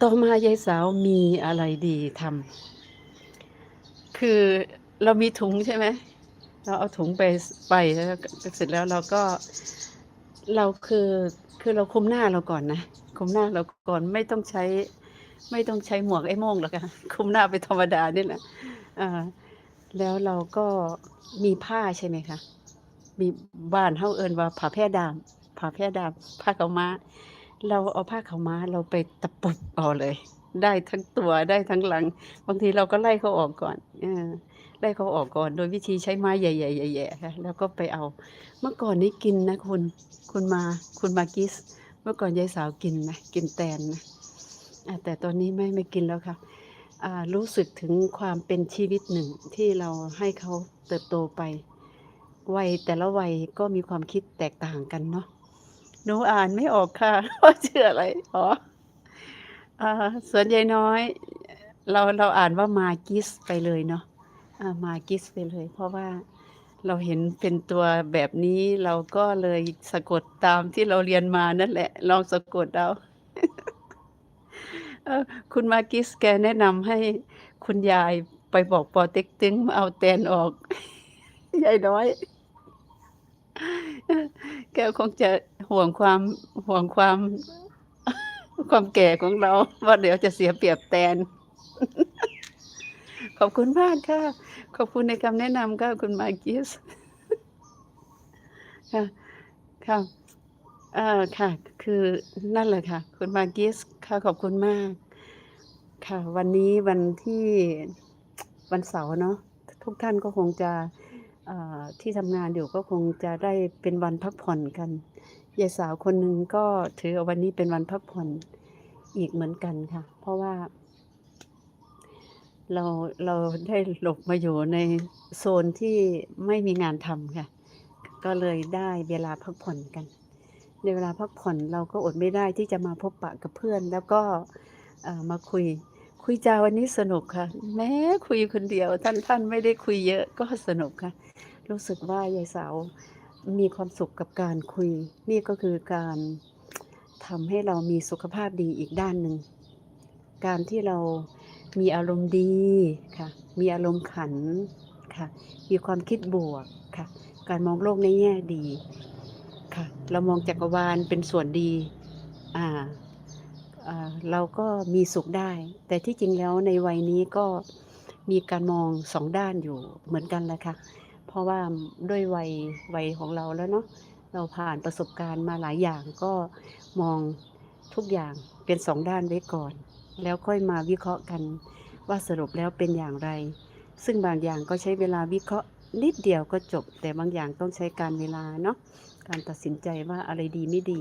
ต่อมายายสาวมีอะไรดีทำคือเรามีถุงใช่ไหมเราเอาถุงไปไปแล้วเสร็จแล้วเราก็เราคือคือเราคุมหน้าเราก่อนนะคุมหน้าเราก่อนไม่ต้องใช้ ไม่ต้องใช้หมวกไอ้โม่งหรอกค่ะคุมหน้าไปธรรมดานี่แหละอ่าแล้วเราก็มีผ้าใช่ไหมคะมีบ้านเฮาเอินว่าผ้าแพร่ดามผ้าแพร่ดามผ้าขามา เราเอาผ้าขาวม้าเราไปตะปุบเอาเลย ได้ทั้งตัวได้ทั้งหลัง บางทีเราก็ไล่เขาออกก่อนอไล่เขาออกก่อน โดยวิธีใช้ไม้ใหญ่ๆๆๆค่ะแล้วก็ไปเอา เมื่อก่อนนี้กินนะคุณ คุณมา คุณมากิส เมื่อก่อนยายสาวกินนะกินแตนนะแต่ตอนนี้ไม่ไม่กินแล้วค่ะรู้สึกถึงความเป็นชีวิตหนึ่งที่เราให้เขาเติบโตไปวัยแต่ละวัยก็มีความคิดแตกต่างกันเนาะ หนูอ่านไม่ออกค่ะว่าชื่ออะไรอ๋ออ่าสวนยายน้อย เราเราอ่านว่ามากิสไปเลยเนาะมากิสไปเลย เพราะว่าเราเห็นเป็นตัวแบบนี้เราก็เลยสะกดตามที่เราเรียนมานั่นแหละ ลองสะกดเอาคุณมากิสแกแนะนำให้คุณยายไปบอกปอเต็กตึงมาเอาแตนออกยายน้อย แกคงจะ ห่วงความห่วงความ ความแก่ของเรา ว่าเดี๋ยวจะเสียเปรียบแตน ขอบคุณมากค่ะ ขอบคุณในคำแนะนำค่ะคุณมากิสค่ะค่ะอาค่ะ คือนั่นแหละค่ะ คุณมากิสค่ะขอบคุณมาก ค่ะ วันนี้วันที่วันเสาร์เนาะทุกท่านก็คงจะที่ทำงานอยู่ก็คงจะได้เป็นวันพักผ่อนกัน ยายสาวคนหนึ่งก็ถือเอาวันนี้เป็นวันพักผ่อนอีกเหมือนกันค่ะ เพราะว่า เราเราได้หลบมาอยู่ในโซนที่ไม่มีงานทำค่ะ ก็เลยได้เวลาพักผ่อนกัน ในเวลาพักผ่อนเราก็อดไม่ได้ที่จะมาพบปะกับเพื่อน แล้วก็มาคุยคุยจาวันนี้สนุกค่ะ แม้คุยคนเดียวท่านท่านไม่ได้คุยเยอะก็สนุกค่ะ รู้สึกว่ายายสาว มีความสุขกับการคุย นี่ก็คือการทำให้เรามีสุขภาพดีอีกด้านหนึ่ง การที่เรามีอารมณ์ดีค่ะ มีอารมณ์ขันค่ะ มีความคิดบวกค่ะ การมองโลกในแง่ดีค่ะ เรามองจักรวาลเป็นส่วนดีอ่าเราก็มีสุขได้ แต่ที่จริงแล้วในวัยนี้ก็มีการมองสองด้านอยู่เหมือนกันแหละค่ะ ราะว่าด้วยวัยวัยของเราแล้วเนาะเราผ่านประสบการณ์มาหลายอย่างก็มองทุกอย่างเป็นสองด้านไว้ก่อน แล้วค่อยมาวิเคราะห์กันว่าสรุปแล้วเป็นอย่างไร ซึ่งบางอย่างก็ใช้เวลาวิเคราะห์นิดเดียวก็จบ แต่บางอย่างต้องใช้การเวลาเนาะการตัดสินใจว่าอะไรดีไม่ดี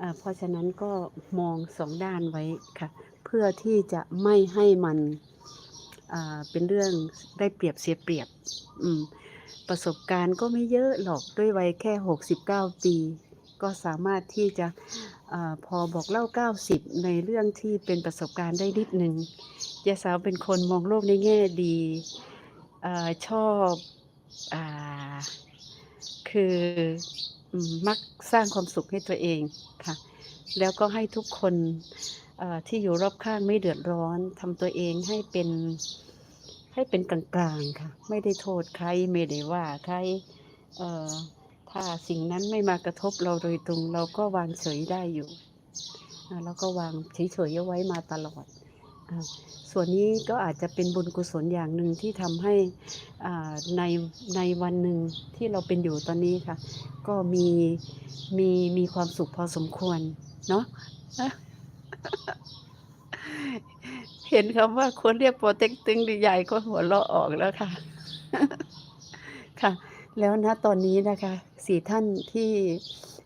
อ่าเพราะฉะนั้นก็มองสองด้านไว้ค่ะ เพื่อที่จะไม่ให้มันอ่าเป็นเรื่องได้เปรียบเสียเปรียบ อืม ประสบการณ์ก็ไม่เยอะหรอกด้วยวัยแค่ 69 ปี ก็สามารถที่จะอพอบอกเล่า 90 ในเรื่องที่เป็นประสบการณ์ได้นิดหนึ่งยายสาวเป็นคนมองโลกในแง่ดีอชอบอคือมักสร้างความสุขให้ตัวเองค่ะ แล้วก็ให้ทุกคนที่อยู่รอบข้างไม่เดือดร้อนทำตัวเองให้เป็น ให้เป็นกลางๆค่ะ ไม่ได้โทษใครไม่ได้ว่าใครเอ่อถ้าสิ่งนั้นไม่มากระทบเราโดยตรง เราก็วางเฉยได้อยู่อ่าเราก็วางเฉยๆเอาไว้มาตลอดอส่วนนี้ก็อาจจะเป็นบุญกุศลอย่างหนึ่งที่ทำให้ในในวันหนึ่งที่เราเป็นอยู่ตอนนี้ค่ะ ก็มีมีมีความสุขพอสมควรเนาะ เห็นคำว่าควรเรียกโปอเต็กตึงนี่ยายก็หัวเราะออกแล้วค่ะ ค่ะ แล้วณตอนนี้นะคะ4ท่านที่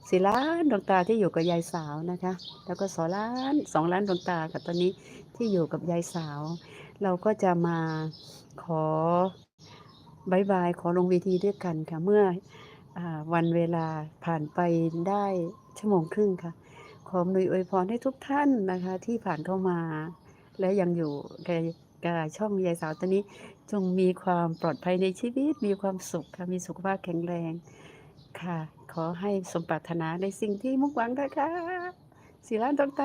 4ล้านดวงตาที่อยู่กับยายสาวนะคะ แล้วก็2ล้าน2ล้านดวงตาค่ะตอนนี้ที่อยู่กับยายสาว เราก็จะมาขอบายบายขอลงเวทีด้วยกันค่ะ เมื่ออวันเวลาผ่านไปได้ชั่วโมงครึ่งค่ะ ขอมนุยอวยพรให้ทุกท่านนะคะ ที่ผ่านเข้ามา และยังอยู่ในกาช่องยายสาวตอนนี้จงมีความปลอดภัยในชีวิต มีความสุขค่ะมีสุขภาพแข็งแรงค่ะ ขอให้สมปรารถนาในสิ่งที่มุ่งหวังนะคะศิลาดอกเตา